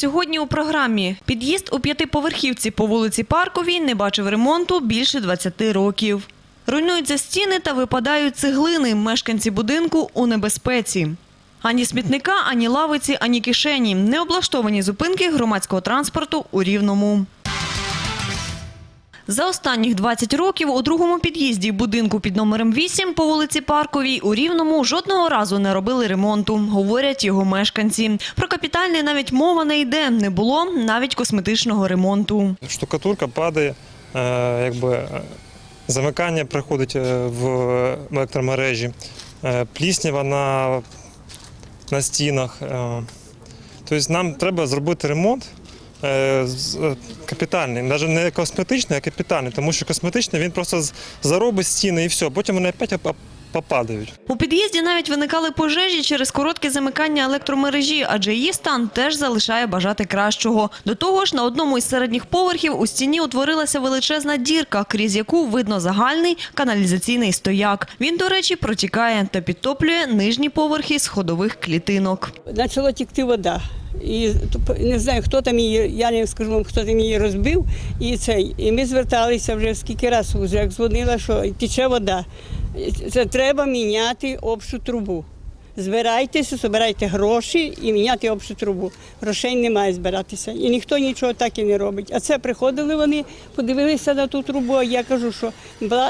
Сьогодні у програмі під'їзд у п'ятиповерхівці по вулиці Парковій не бачив ремонту більше 20 років. Руйнуються стіни та випадають цеглини. Мешканці будинку у небезпеці. Ані смітника, ані лавиці, ані кишені. Не облаштовані зупинки громадського транспорту у Рівному. За останніх 20 років у другому під'їзді будинку під номером 8 по вулиці Парковій у Рівному жодного разу не робили ремонту, говорять його мешканці. Про капітальний навіть мова не йде, не було навіть косметичного ремонту. Штукатурка падає, е, якби е, замикання приходить е, в електромережі, пліснява на, на стінах. Тобто нам треба зробити ремонт капітальний, навіть не косметичний, а капітальний, тому що косметичний він просто з- заробить стіни і все, потім вони опять попадають. У під'їзді навіть виникали пожежі через коротке замикання електромережі, адже її стан теж залишає бажати кращого. До того ж, на одному із середніх поверхів у стіні утворилася величезна дірка, крізь яку видно загальний каналізаційний стояк. Він, до речі, протікає та підтоплює нижні поверхи сходових клітинок. почала тікти вода. І не знаю, хто там її, я не скажу вам, хто там її розбив. І цей. І ми зверталися вже скільки разів, вже як дзвонила, що тече вода. Це треба міняти общу трубу. Збирайтеся, збирайте гроші і міняти общу трубу. Грошей немає збиратися. І ніхто нічого так і не робить. А це приходили вони, подивилися на ту трубу. А я кажу, що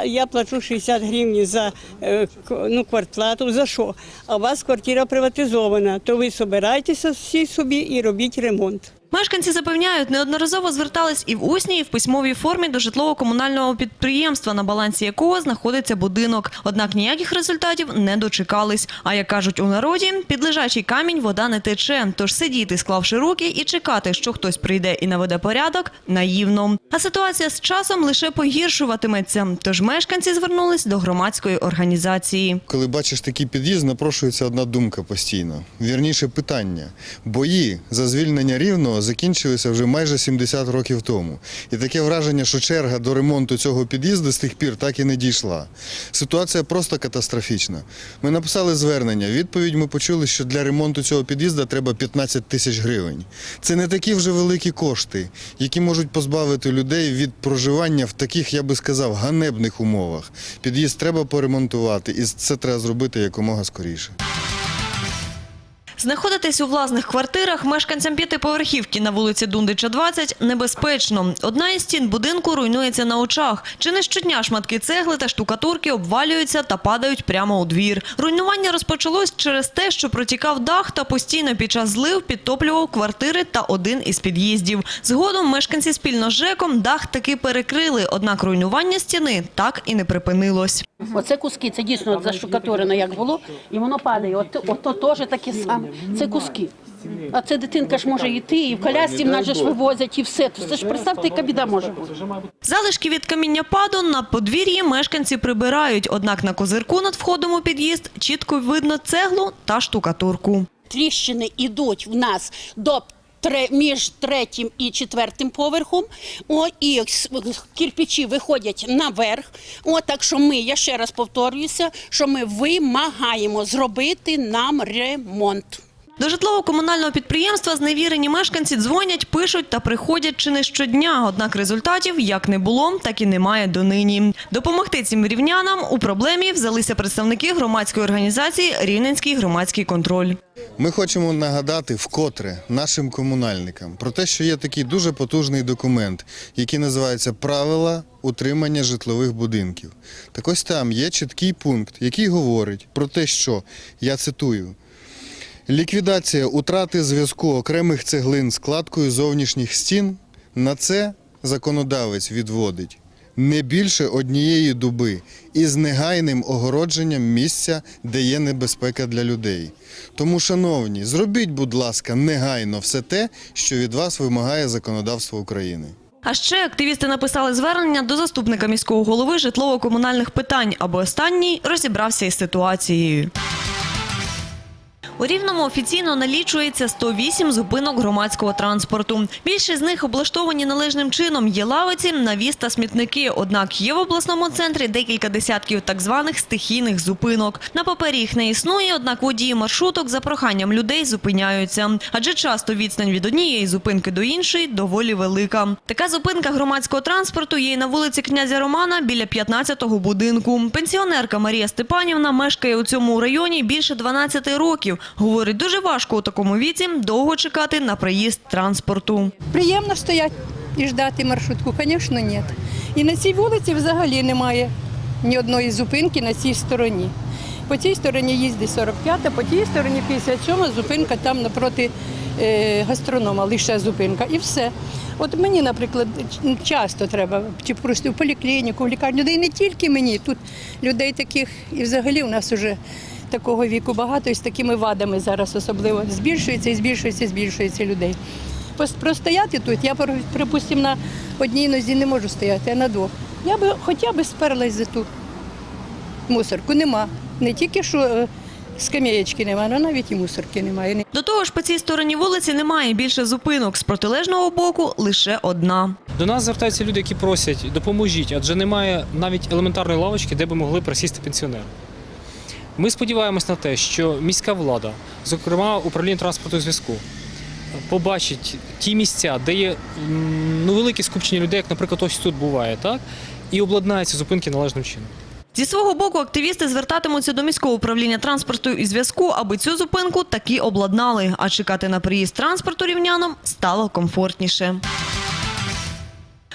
я плачу 60 гривень за е, ну, квартплату. За що? А у вас квартира приватизована, то ви збирайтеся всі собі і робіть ремонт. Мешканці запевняють, неодноразово звертались і в усній, і в письмовій формі до житлово-комунального підприємства, на балансі якого знаходиться будинок. Однак ніяких результатів не дочекались. А як кажуть у народі, під лежачий камінь вода не тече. Тож сидіти, склавши руки, і чекати, що хтось прийде і наведе порядок, наївно. А ситуація з часом лише погіршуватиметься. Тож мешканці звернулись до громадської організації. Коли бачиш такий під'їзд, напрошується одна думка постійно. Вірніше питання. Бої за звільнення рівного закінчилися вже майже 70 років тому. І таке враження, що черга до ремонту цього під'їзду з тих пір так і не дійшла. Ситуація просто катастрофічна. Ми написали звернення. Відповідь ми почули, що для ремонту цього під'їзду треба 15 тисяч гривень. Це не такі вже великі кошти, які можуть позбавити людей від проживання в таких, я би сказав, ганебних умовах. Під'їзд треба поремонтувати, і це треба зробити якомога скоріше. Знаходитись у власних квартирах мешканцям п'ятиповерхівки на вулиці Дундича, 20 небезпечно. Одна із стін будинку руйнується на очах. Чи не щодня шматки цегли та штукатурки обвалюються та падають прямо у двір. Руйнування розпочалось через те, що протікав дах та постійно під час злив підтоплював квартири та один із під'їздів. Згодом мешканці спільно з ЖЕКом дах таки перекрили, однак руйнування стіни так і не припинилось. Оце куски, це дійсно заштукатурено, як було, і воно падає. От, ото теж таке саме. Це куски. А це дитинка ж може йти, і в колясці в нас же ж вивозять, і все. Це ж представте, яка біда може бути. Залишки від каміння паду на подвір'ї мешканці прибирають, однак на козирку над входом у під'їзд чітко видно цеглу та штукатурку. Тріщини йдуть в нас до між третім і четвертим поверхом. О, і с- виходять наверх. О, так що ми, я ще раз повторююся, що ми вимагаємо зробити нам ремонт. До житлово-комунального підприємства зневірені мешканці дзвонять, пишуть та приходять чи не щодня. Однак результатів як не було, так і немає донині. Допомогти цим рівнянам у проблемі взялися представники громадської організації Рівненський громадський контроль. Ми хочемо нагадати вкотре нашим комунальникам про те, що є такий дуже потужний документ, який називається Правила утримання житлових будинків. Так ось там є чіткий пункт, який говорить про те, що я цитую. Ліквідація утрати зв'язку окремих цеглин з кладкою зовнішніх стін на це законодавець відводить не більше однієї дуби із негайним огородженням місця, де є небезпека для людей. Тому, шановні, зробіть, будь ласка, негайно все те, що від вас вимагає законодавство України. А ще активісти написали звернення до заступника міського голови житлово-комунальних питань, аби останній розібрався із ситуацією. У Рівному офіційно налічується 108 зупинок громадського транспорту. Більшість з них облаштовані належним чином. Є лавиці, навіс та смітники. Однак є в обласному центрі декілька десятків так званих стихійних зупинок. На папері їх не існує, однак водії маршруток за проханням людей зупиняються. Адже часто відстань від однієї зупинки до іншої доволі велика. Така зупинка громадського транспорту є і на вулиці князя Романа біля 15-го будинку. Пенсіонерка Марія Степанівна мешкає у цьому районі більше 12 років. Говорить, дуже важко у такому віці довго чекати на приїзд транспорту. Приємно стояти і ждати маршрутку, звісно, ні. І на цій вулиці взагалі немає ні одної зупинки на цій стороні. По цій стороні їздить 45-та, по тій стороні 57-та зупинка там напроти е, гастронома, лише зупинка. І все. От мені, наприклад, часто треба, чи просто в поліклініку, в лікарню, де і не тільки мені, тут людей таких, і взагалі у нас вже такого віку багато і з такими вадами зараз особливо збільшується і збільшується, і збільшується людей. Простояти тут, я, припустимо, на одній нозі не можу стояти, а на двох. Я би хоча б сперлась за ту мусорку. Нема. Не тільки що е, скам'яєчки немає, але навіть і мусорки немає. До того ж, по цій стороні вулиці немає більше зупинок. З протилежного боку лише одна. До нас звертаються люди, які просять допоможіть, адже немає навіть елементарної лавочки, де би могли присісти пенсіонери. Ми сподіваємось на те, що міська влада, зокрема управління транспорту зв'язку, побачить ті місця, де є ну, велике скупчення людей, як, наприклад, ось тут буває, так? і обладнає ці зупинки належним чином. Зі свого боку, активісти звертатимуться до міського управління транспорту і зв'язку, аби цю зупинку таки обладнали, а чекати на приїзд транспорту рівнянам стало комфортніше.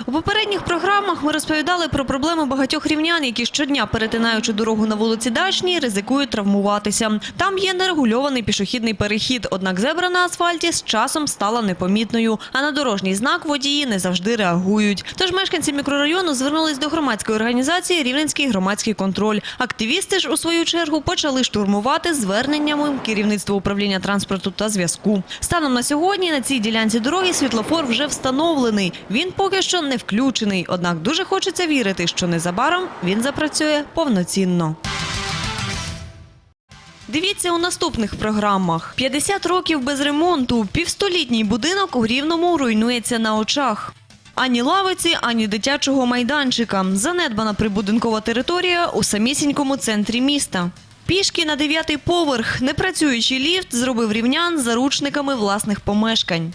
У попередніх програмах ми розповідали про проблеми багатьох рівнян, які щодня, перетинаючи дорогу на вулиці Дачній, ризикують травмуватися. Там є нерегульований пішохідний перехід, однак зебра на асфальті з часом стала непомітною, а на дорожній знак водії не завжди реагують. Тож мешканці мікрорайону звернулись до громадської організації Рівненський громадський контроль. Активісти ж у свою чергу почали штурмувати зверненнями керівництва управління транспорту та зв'язку. Станом на сьогодні на цій ділянці дороги світлофор вже встановлений. Він поки що не включений, однак дуже хочеться вірити, що незабаром він запрацює повноцінно. Дивіться у наступних програмах: 50 років без ремонту. Півстолітній будинок у Рівному руйнується на очах. Ані лавиці, ані дитячого майданчика. Занедбана прибудинкова територія у самісінькому центрі міста. Пішки на дев'ятий поверх. Непрацюючий ліфт зробив рівнян заручниками власних помешкань.